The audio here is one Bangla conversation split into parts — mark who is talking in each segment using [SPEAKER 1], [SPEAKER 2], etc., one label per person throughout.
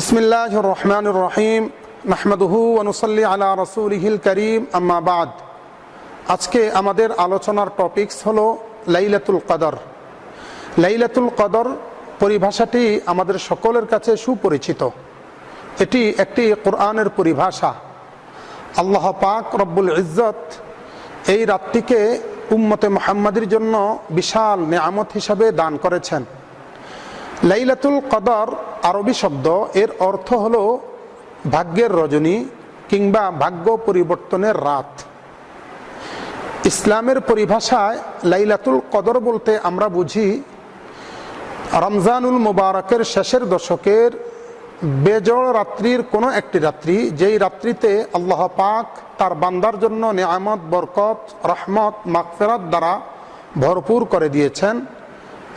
[SPEAKER 1] বিসমিল্লাহ রহমান রহিম ونصلي অনুসল্লি رسوله الكريم করিম আম্মাবাদ আজকে আমাদের আলোচনার টপিকস হলো লাইলাতুল কদর। লাইলাতুল কদর পরিভাষাটি আমাদের সকলের কাছে সুপরিচিত। এটি একটি কোরআনের পরিভাষা। আল্লাহ পাক রব্বুল ইজ্জত এই রাতটিকে উম্মতে মোহাম্মদের জন্য বিশাল নেয়ামত হিসাবে দান করেছেন। লাইলাতুল কদর, আরবি শব্দ, এর অর্থ হল ভাগ্যের রজনী কিংবা ভাগ্য পরিবর্তনের রাত। ইসলামের পরিভাষায় লাইলাতুল কদর বলতে আমরা বুঝি রমজানুল মুবারকের শেষের দশকের বেজড় রাত্রির কোনো একটি রাত্রি, যেই রাত্রিতে আল্লাহ পাক তার বান্দার জন্য নিয়ামত, বরকত, রহমত মাকফেরাত দ্বারা ভরপুর করে দিয়েছেন।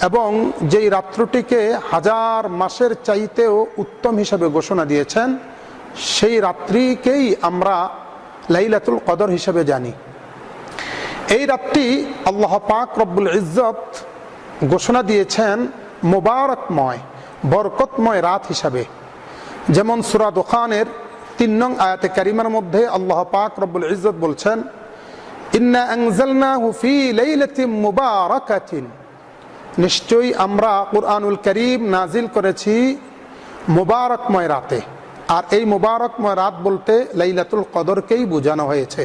[SPEAKER 1] এবং যেই রাত্রটিকে হাজার মাসের চাইতেও উত্তম হিসাবে ঘোষণা দিয়েছেন, সেই রাত্রিকেই আমরা লাইলাতুল কদর হিসেবে জানি। এই রাতটি আল্লাহ পাক রব্বুল ইজ্জত ঘোষণা দিয়েছেন মোবারকময়, বরকতময় রাত হিসাবে। যেমন সুরা দোকানের তিন নং আয়াতে কারিমার মধ্যে আল্লাহ পাক রব্বুল ইজ্জত বলছেন, ইন্না আনজালনাহু ফি লাইলাতিন মুবারাকাতিন। নিশ্চয়ই আমরা কোরআনুল করিম নাজিল করেছি মুবারকময় রাতে। আর এই মুবারকময় রাত বলতে লাইলাতুল কদরকেই বোঝানো হয়েছে।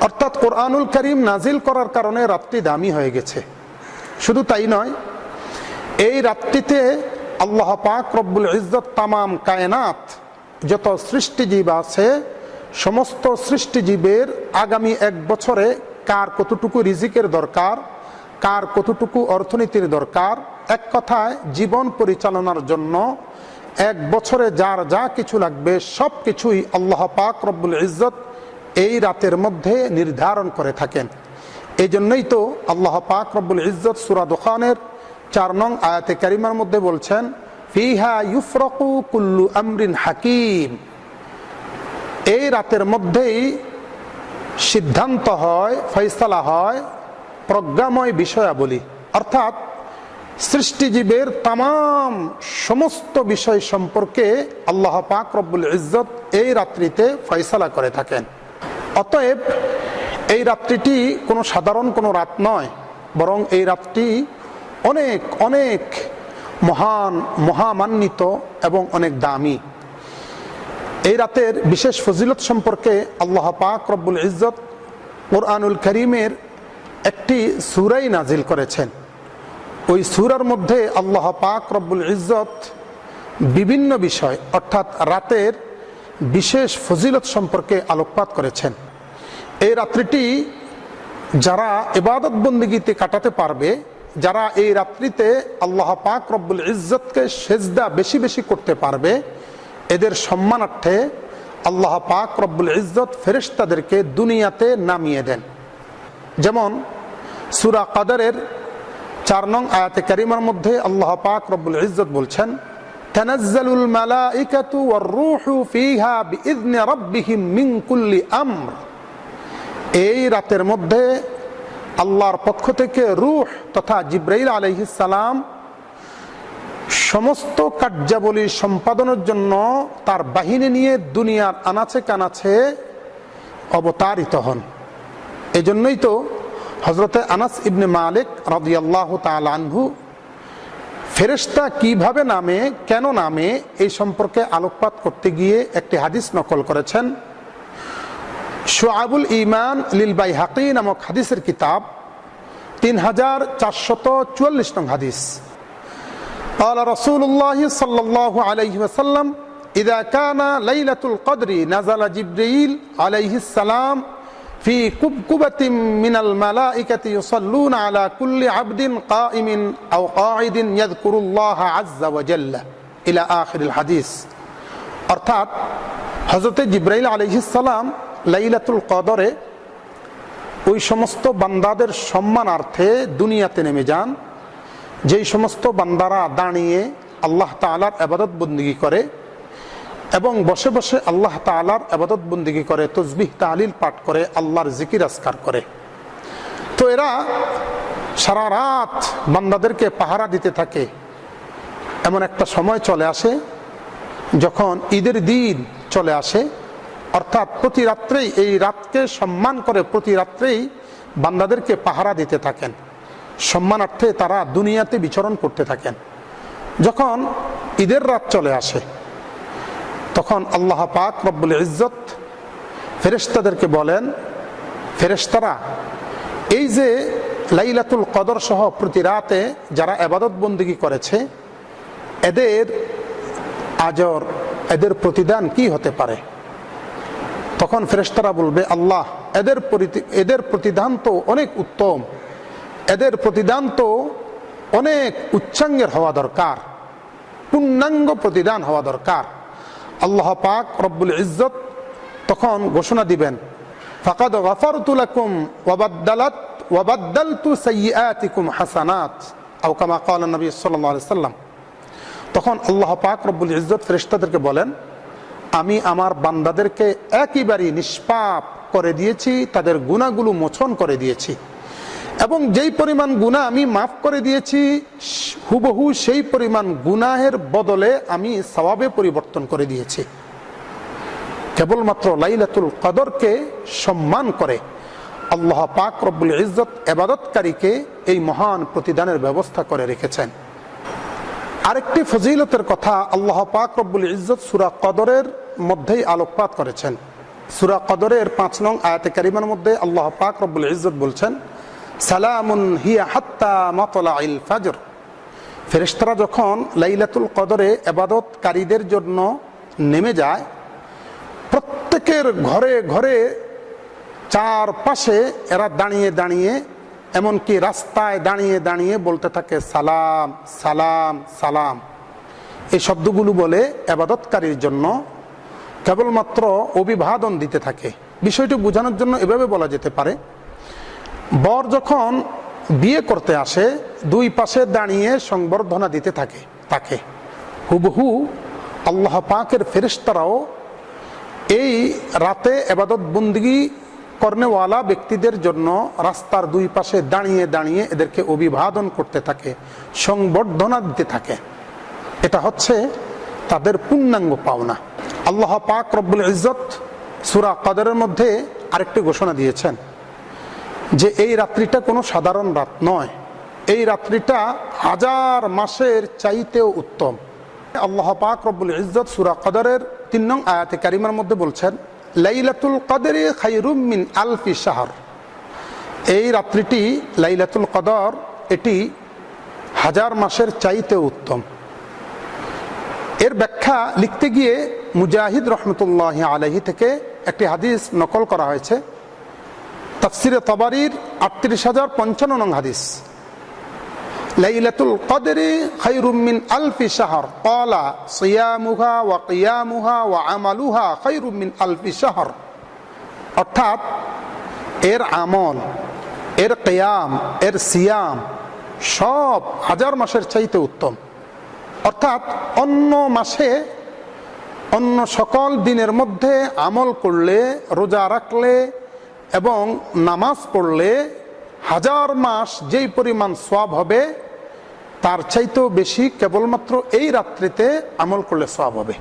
[SPEAKER 1] অর্থাৎ কোরআনুল করিম নাজিল করার কারণে রাতটি দামি হয়ে গেছে। শুধু তাই নয়, এই রাতটিতে আল্লাহ পাক রব্বুল ইজ্জত তামাম কায়নাত যত সৃষ্টিজীব আছে, সমস্ত সৃষ্টিজীবের আগামী এক বছরে কার কতটুকু রিজিকের দরকার কার কতটুকু অর্থনীতির দরকার? এক কথায়, জীবন পরিচালনার জন্য এক বছরে যার যা কিছু লাগবে, সব কিছুই আল্লাহ পাক রব্বুল ইজ্জত এই রাতের মধ্যে নির্ধারণ করে থাকেন। এই জন্যই তো আল্লাহ পাক রব্বুল ইজ্জত সুরা দোকানের চার নং আয়াতে কারিমার মধ্যে বলছেন, ফিহা ইউফরকু কুল্লু আমরিন হাকিম। এই রাতের মধ্যেই সিদ্ধান্ত হয়, ফয়সালা হয় প্রজ্ঞাময় বিষয়াবলী, অর্থাৎ সৃষ্টিজীবের তাম সমস্ত বিষয় সম্পর্কে আল্লাহ পাক রব্বুল ইজ্জত এই রাত্রিতে ফয়সালা করে থাকেন। অতএব এই রাত্রিটি কোনো সাধারণ কোনো রাত নয়, বরং এই রাতটি অনেক অনেক মহান, মহামান্বিত এবং অনেক দামি। এই রাতের বিশেষ ফজিলত সম্পর্কে আল্লাহ পাক রব্বুল ইজ্জত কোরআনুল করিমের একটি সুরাই নাজিল করেছেন। ওই সুরার মধ্যে আল্লাহ পাক রব্বুল ইজ্জত বিভিন্ন বিষয়, অর্থাৎ রাতের বিশেষ ফজিলত সম্পর্কে আলোকপাত করেছেন। এই রাত্রিটি যারা এবাদত বন্দিগিতে কাটাতে পারবে, যারা এই রাত্রিতে আল্লাহ পাক রব্বুল ইজ্জতকে সেজদা বেশি বেশি করতে পারবে, এদের সম্মানার্থে আল্লাহ পাক রব্বুল ইজ্জত ফেরেশতাদেরকে দুনিয়াতে নামিয়ে দেন। যেমন সুরা কাদারের চার নং আয়াতে কারিমার মধ্যে আল্লাহ পাক রব্বুল ইজ্জত বলছেন تنزل الملائكة والروح فيها بإذن ربهم من كل أمر এই রাতের মধ্যে আল্লাহর পক্ষ থেকে রুহ তথা জিব্রাইল আলহিসাল্লাম সমস্ত কার্যাবলী সম্পাদনের জন্য তার বাহিনী নিয়ে দুনিয়ার আনাচে কানাচে অবতারিত হন এজন্যই তো হজরতে আনাস ইবনে মালিক রদিয়াল্লাহ তালানহু ফেরেস্তা কিভাবে নামে কেন নামে এই সম্পর্কে আলোকপাত করতে গিয়ে একটি হাদিস নকল করেছেন শোয়াবুল ইমান লিলবাই হাকি নামক হাদিসের কিতাব তিন হাজার চারশত চুয়াল্লিশ নং হাদিস قال رسول الله صلى الله عليه وسلم إذا كان ليلة القدر نزل جبريل عليه السلام ফি কুবকুবাতিম মিনাল মালাইকাতি ইউসাল্লুনা আলা কুল্লি আবদিন কাইমিন আও কাঈদিন ইয়াযকুরুল্লাহ আযজা ওয়া জাল্লা। ইলা আখিরিল হাদিস। অর্থাৎ হযরত জিব্রাইল আলাইহিস সালাম লাইলাতুল কদরে ওই সমস্ত বান্দাদের সম্মানার্থে দুনিয়াতে নেমে যান। যেই সমস্ত বান্দারা দাঁড়িয়ে আল্লাহ তালার আবাদত বন্দী করে এবং বসে বসে আল্লাহ তালার আবাদত বন্দিগি করে তসবিহ তালিল পাঠ করে, আল্লাহর জিকির আসকার করে। তো এরা সারা রাত বান্দাদেরকে পাহারা দিতে থাকে। এমন একটা সময় চলে আসে যখন ঈদের দিন চলে আসে। অর্থাৎ প্রতি রাত্রেই এই রাতকে সম্মান করে প্রতি রাত্রেই বান্দাদেরকে পাহারা দিতে থাকেন। সম্মানার্থে তারা দুনিয়াতে বিচরণ করতে থাকেন। যখন ঈদের রাত চলে আসে তখন আল্লাহ পাক রব্বুল ইজ্জত ফেরেস্তাদেরকে বলেন ফেরেস্তারা এই যে লাইলাতুল কদর সহ প্রতি রাতে যারা আবাদত বন্দিগি করেছে, এদের আজর, এদের প্রতিদান কি হতে পারে? তখন ফেরেস্তারা বলবে, আল্লাহ, এদের এদের প্রতিদান তো অনেক উত্তম, এদের প্রতিদান তো অনেক উচ্চাঙ্গের হওয়া দরকার, পূর্ণাঙ্গ প্রতিদান হওয়া দরকার। আল্লাহ পাক রব্বুল ইজ্জত তখন ঘোষণা দিবেন, ফাকাদ গাফারতু লাকুম ওয়াবাদ্দালাত ওয়াবাদ্দালতু সাইয়্যাতিকুম হাসানাত আও কামা ক্বালা নবী সাল্লাল্লাহু আলাইহি সাল্লাম তখন আল্লাহ পাক রব্বুল ইজ্জত ফেরেশতাদেরকে বলেন, আমি আমার বান্দাদেরকে একইবারই নিষ্পাপ করে দিয়েছি, তাদের গুণাগুলো মোচন করে দিয়েছি। এবং যেই পরিমাণ গুণা আমি মাফ করে দিয়েছি, হুবহু সেই পরিমাণ গুনাহের বদলে আমি সওয়াবে পরিবর্তন করে দিয়েছি। কেবলমাত্র লাইলাতুল কদরকে সম্মান করে আল্লাহ পাক রব্বুল ইজ্জত এবাদতকারীকে এই মহান প্রতিদানের ব্যবস্থা করে রেখেছেন। আরেকটি ফজিলতের কথা আল্লাহ পাক রব্বুল ইজ্জত সুরা কদরের মধ্যেই আলোকপাত করেছেন। সুরা কদরের পাঁচ নং আয়াতে কারিমার মধ্যে আল্লাহ পাক রব্বুল ইজ্জত বলছেন সালামুন হিয়া হাত্তা মাতলা ফাজর। ফেরেশতারা যখন লাইলাতুল কদরে এবাদতকারীদের জন্য নেমে যায়, প্রত্যেকের ঘরে ঘরে চার পাশে এরা দাঁড়িয়ে দাঁড়িয়ে, এমনকি রাস্তায় দাঁড়িয়ে দাঁড়িয়ে বলতে থাকে, সালাম সালাম সালাম। এই শব্দগুলো বলে আবাদতকারীর জন্য কেবলমাত্র অভিবাদন দিতে থাকে। বিষয়টি বোঝানোর জন্য এভাবে বলা যেতে পারে বর যখন বিয়ে করতে আসে, দুই পাশে দাঁড়িয়ে সংবর্ধনা দিতে থাকে, তাকে। হুবহু আল্লাহ পাকের ফেরেশতারাও এই রাতে এবাদত বন্দিগি কর্নেওয়ালা ব্যক্তিদের জন্য রাস্তার দুই পাশে দাঁড়িয়ে দাঁড়িয়ে এদেরকে অভিবাদন করতে থাকে, সংবর্ধনা দিতে থাকে। এটা হচ্ছে তাদের পূর্ণাঙ্গ পাওনা। আল্লাহ পাক রব্বুল ইজ্জত সুরা কদরের মধ্যে আরেকটি ঘোষণা দিয়েছেন। যে এই রাত্রিটা কোনো সাধারণ রাত নয়। এই রাত্রিটা হাজার মাসের চাইতেও উত্তম। আল্লাহ পাক রব্বুল ইজ্জত সুরা কদরের তিন নং আয়াতে কারিমার মধ্যে বলছেন, লাইলাতুল কদরে খাইরুম মিন আলফি শাহর। এই রাত্রিটি লাইলাতুল কদর, এটি হাজার মাসের চাইতেও উত্তম। এর ব্যাখ্যা লিখতে গিয়ে মুজাহিদ রহমতুল্লাহ আলহি থেকে একটি হাদিস নকল করা হয়েছে। তাফসিরে তবারির আটত্রিশ হাজার পঞ্চান্ন নং হাদিস। লাইলাতুল কদরে খাইরুম মিন আলফি শাহর। ক্বালা, সিয়ামুহা ওয়া কিয়ামুহা ওয়া আমালুহা খাইরুম মিন আলফি শাহর। অর্থাৎ, এর আমল, এর কিয়াম, এর সিয়াম সব হাজার মাসের চাইতে উত্তম। অর্থাৎ, অন্য মাসে অন্য সকল দিনের মধ্যে আমল করলে, রোজা রাখলে এবং নামাজ পড়লে হাজার মাস যেই পরিমাণ সব হবে, তার চাইতেও বেশি কেবলমাত্র এই রাত্রিতে আমল করলে সব হবে।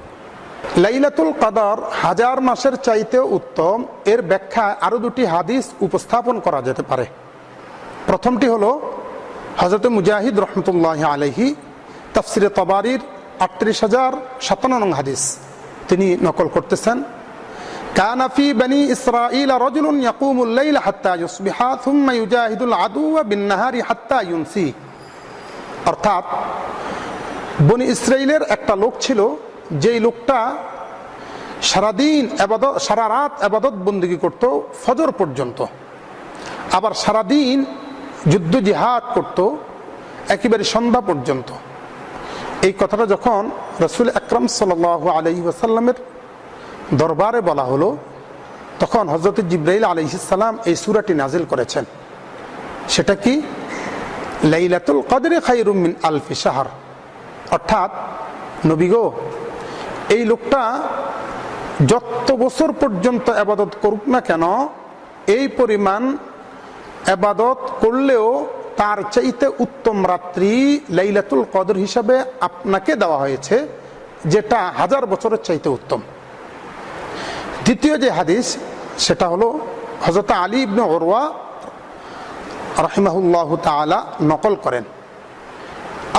[SPEAKER 1] লাইলাতুল কাদার হাজার মাসের চাইতেও উত্তম, এর ব্যাখ্যা আরও দুটি হাদিস উপস্থাপন করা যেতে পারে। প্রথমটি হলো হজরত মুজাহিদ রহমতুল্লাহ আলহি তাফসিরে তবারির আটত্রিশ হাজার সাতান্ন হাদিস। তিনি নকল করতেছেন। كان في بني إسرائيل رجل يقوم الليل حتى يصبح ثم يجاهد العدو بالنهار حتى يمسي অর্থাৎ বনি ইসরায়েলের একটা লোক ছিল যেই লোকটা সারাদিন আবাদত সারা রাত আবাদত বন্দিগি করত ফজর পর্যন্ত আবার সারাদিন যুদ্ধ জিহাদ করত একেবারে সন্ধ্যা পর্যন্ত এই কথাটা যখন রসুল আকরম সাল আলহি ওয়াসাল্লামের দরবারে বলা হলো, তখন হজরত জিব্রাইল আলহিসাল্লাম এই সুরাটি নাজিল করেছেন। সেটা কি? লাইলাতুল কদরে খাইরুমিন আলফি সাহার অর্থাৎ নবীগো এই লোকটা যত বছর পর্যন্ত আবাদত করুক না কেন, এই পরিমাণ আবাদত করলেও তার চাইতে উত্তম রাত্রি লাইলাতুল কদর হিসাবে আপনাকে দেওয়া হয়েছে, যেটা হাজার বছরের চাইতে উত্তম। দ্বিতীয় যে হাদিস, সেটা হলো হজরত আলী ইবনে ওরওয়া রাহিমাহুল্লাহ তাআলা নকল করেন।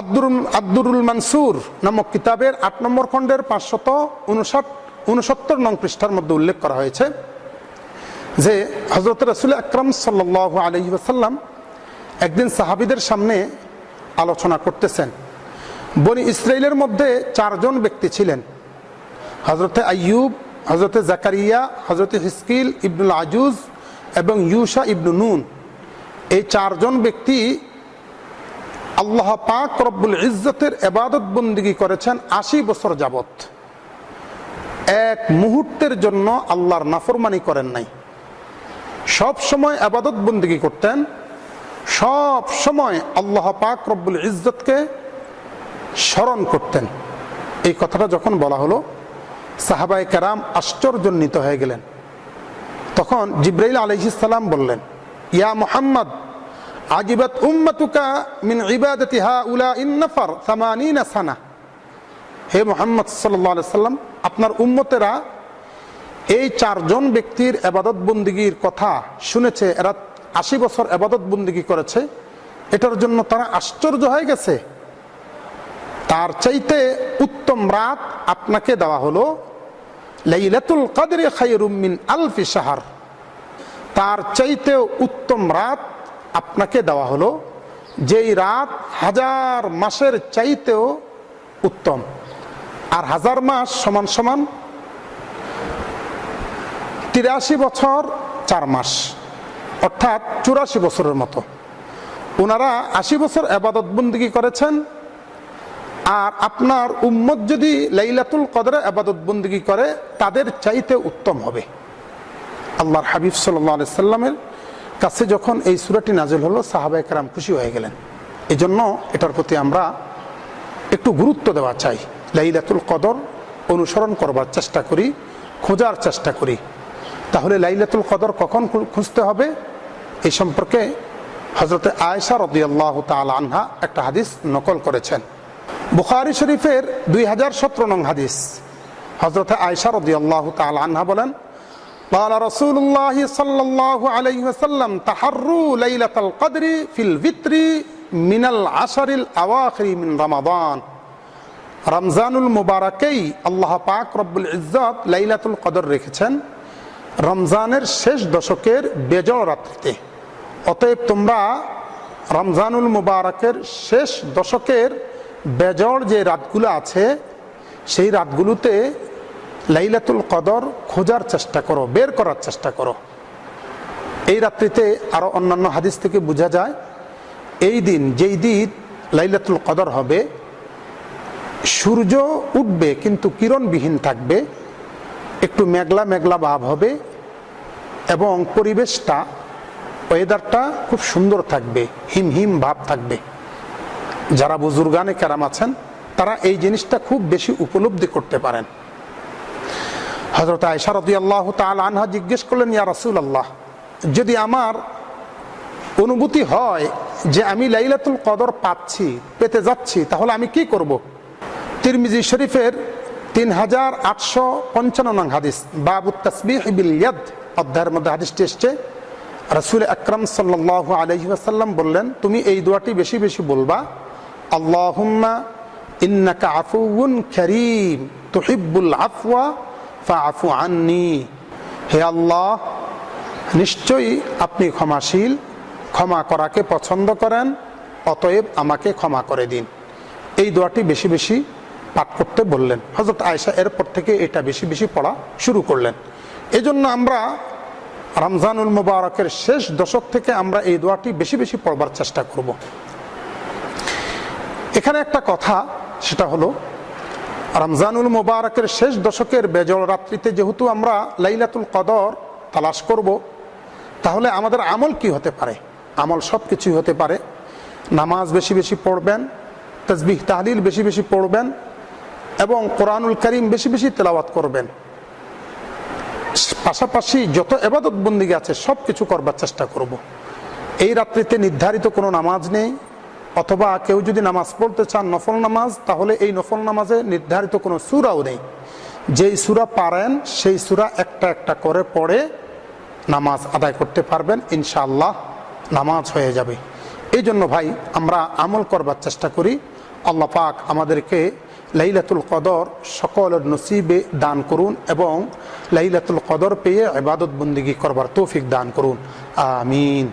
[SPEAKER 1] আব্দুরুল আব্দুরুল মানসুর নামক কিতাবের আট নম্বর খণ্ডের পাঁচশত উনষাট উনসত্তর নং পৃষ্ঠার মধ্যে উল্লেখ করা হয়েছে যে হজরত রসুল আকরম সাল্লাহ আলহি আসাল্লাম একদিন সাহাবিদের সামনে আলোচনা করতেছেন। বনি ইসরায়েলের মধ্যে চারজন ব্যক্তি ছিলেন। হজরতে আইয়ুব হজরতে জাকারিয়া হজরতে হিসকিল ইবনুল আজুজ এবং ইউসা ইবনু নুন। এই চারজন ব্যক্তি আল্লাহ পাক রব্বুল ইজ্জতের এবাদত বন্দিগি করেছেন আশি বছর যাবত এক মুহূর্তের জন্য আল্লাহর নাফরমানি করেন নাই। সব সময় আবাদত বন্দিগি করতেন। সব সময় আল্লাহ পাক রব্বুল ইজ্জতকে স্মরণ করতেন। এই কথাটা যখন বলা হলো সাহাবাই কারাম আশ্চর্যজনিত হয়ে গেলেন। তখন জিব্রাইল আলহিসাল্লাম বললেন, ইয়া মোহাম্মদ, আজিবাত উম্মাতুকা মিন ইবাদতি হা উলা ইন্নফার সামানিনা সানা। হে মোহাম্মদ সাল্লাহ সাল্লাম, আপনার উম্মতেরা এই চারজন ব্যক্তির এবাদত বন্দিগির কথা শুনেছে, এরা আশি বছর এবাদত বন্দিগি করেছে। এটার জন্য তারা আশ্চর্য হয়ে গেছে। তার চাইতে উত্তম রাত আপনাকে দেওয়া হলো লাইলাতুল কাদরে খায়রুম মিন আলফি সাহার তার চাইতে উত্তম রাত আপনাকে দেওয়া হলো যেই রাত হাজার মাসের চাইতেও উত্তম। আর হাজার মাস সমান সমান তিরাশি বছর চার মাস, অর্থাৎ চুরাশি বছরের মতো। ওনারা আশি বছর আবাদত বন্দিগি করেছেন। আর আপনার উম্মত যদি লাইলাতুল কদরে আবাদত বন্দিগি করে, তাদের চাইতে উত্তম হবে। আল্লাহর হাবিব সাল্লাহ সাল্লামের কাছে যখন এই সুরাটি নাজিল হলো সাহাবা একরাম খুশি হয়ে গেলেন। এই জন্য এটার প্রতি আমরা একটু গুরুত্ব দেওয়া চাই। লাইলাতুল কদর অনুসরণ করবার চেষ্টা করি, খোঁজার চেষ্টা করি। তাহলে লাইলাতুল কদর কখন খুঁজতে হবে? এই সম্পর্কে হজরতে আয়সা রদিয়াল্লাহ তাল আনহা একটা হাদিস নকল করেছেন। বুখারি শরীফের দুই হাজার সতেরো নং হাদিস হজরতে আয়সা রদিয়াল্লাহ তাল আনহা বলেন قال رسول الله صلى الله عليه وسلم تحروا ليلة القدر في الوتر من العشر الأواخر من رمضان রমজানুল মুবারকেই আল্লাহ পাক রব্বুল ইজ্জত লাইলাতুল কদর রেখেছেন রমজানের শেষ দশকের বেজর রাত্রিতে অতএব তোমরা রমজানুল মুবারকের শেষ দশকের বেজর যে রাতগুলো আছে, সেই রাতগুলোতে লাইলাতুল কদর খোঁজার চেষ্টা করো, বের করার চেষ্টা করো। এই রাত্রিতে আরও অন্যান্য হাদিস থেকে বোঝা যায়, এই দিন যেই দিন লাইলাতুল কদর হবে, সূর্য উঠবে কিন্তু কিরণবিহীন থাকবে, একটু মেঘলা মেঘলা ভাব হবে এবং পরিবেশটা ওয়েদারটা খুব সুন্দর থাকবে হিম হিম ভাব থাকবে। যারা বুজুর্গানে কেরাম আছেন, তারা এই জিনিসটা খুব বেশি উপলব্ধি করতে পারেন হজরত আয়সারদি আল্লাহ তাল আনহা জিজ্ঞেস করলেন, ইয়া রাসুল আল্লাহ যদি আমার অনুভূতি হয় যে আমি লাইলাতুল কদর পাচ্ছি, পেতে যাচ্ছি, তাহলে আমি কি করব। তিরমিজি শরীফের তিন হাজার আটশো পঞ্চান্ন নং হাদিস, বাবু তসবিহ অধ্যায়ের মধ্যে হাদিসটি এসছে রসুল আকরম সাল্লাহ আলহি আসাল্লাম বললেন, তুমি এই দোয়াটি বেশি বেশি বলবা আফুউন আননি। হে আল্লাহ, নিশ্চয়ই আপনি ক্ষমাশীল, ক্ষমা করাকে পছন্দ করেন, অতএব আমাকে ক্ষমা করে দিন। এই দোয়াটি বেশি বেশি পাঠ করতে বললেন। হজরত আয়সা এরপর থেকে এটা বেশি বেশি পড়া শুরু করলেন। এজন্য আমরা রমজানুল মুবারকের শেষ দশক থেকে আমরা এই দোয়াটি বেশি বেশি পড়বার চেষ্টা করব। এখানে একটা কথা, সেটা হলো, রমজানুল মুবারকের শেষ দশকের বেজল রাত্রিতে যেহেতু আমরা লাইলাতুল কদর তালাশ করব, তাহলে আমাদের আমল কি হতে পারে? আমল সব কিছুই হতে পারে। নামাজ বেশি বেশি পড়বেন তসবিহ তাহলিল বেশি বেশি পড়বেন, এবং কোরআনুল করিম বেশি বেশি তেলাওয়াত করবেন। পাশাপাশি যত এবাদত বন্দিগে আছে সব কিছু করবার চেষ্টা করব। এই রাত্রিতে নির্ধারিত কোনো নামাজ নেই অথবা কেউ যদি নামাজ পড়তে চান নফল নামাজ, তাহলে এই নফল নামাজে নির্ধারিত কোনো সুরাও নেই। যেই সুরা পারেন, সেই সুরা একটা একটা করে পড়ে নামাজ আদায় করতে পারবেন, ইনশাআল্লাহ নামাজ হয়ে যাবে। এই জন্য ভাই, আমরা আমল করবার চেষ্টা করি। আল্লাহ পাক আমাদেরকে লাইলাতুল কদর সকলের নসিবে দান করুন এবং লাইলাতুল কদর পেয়ে ইবাদত বন্দিগি করবার তৌফিক দান করুন। আমিন।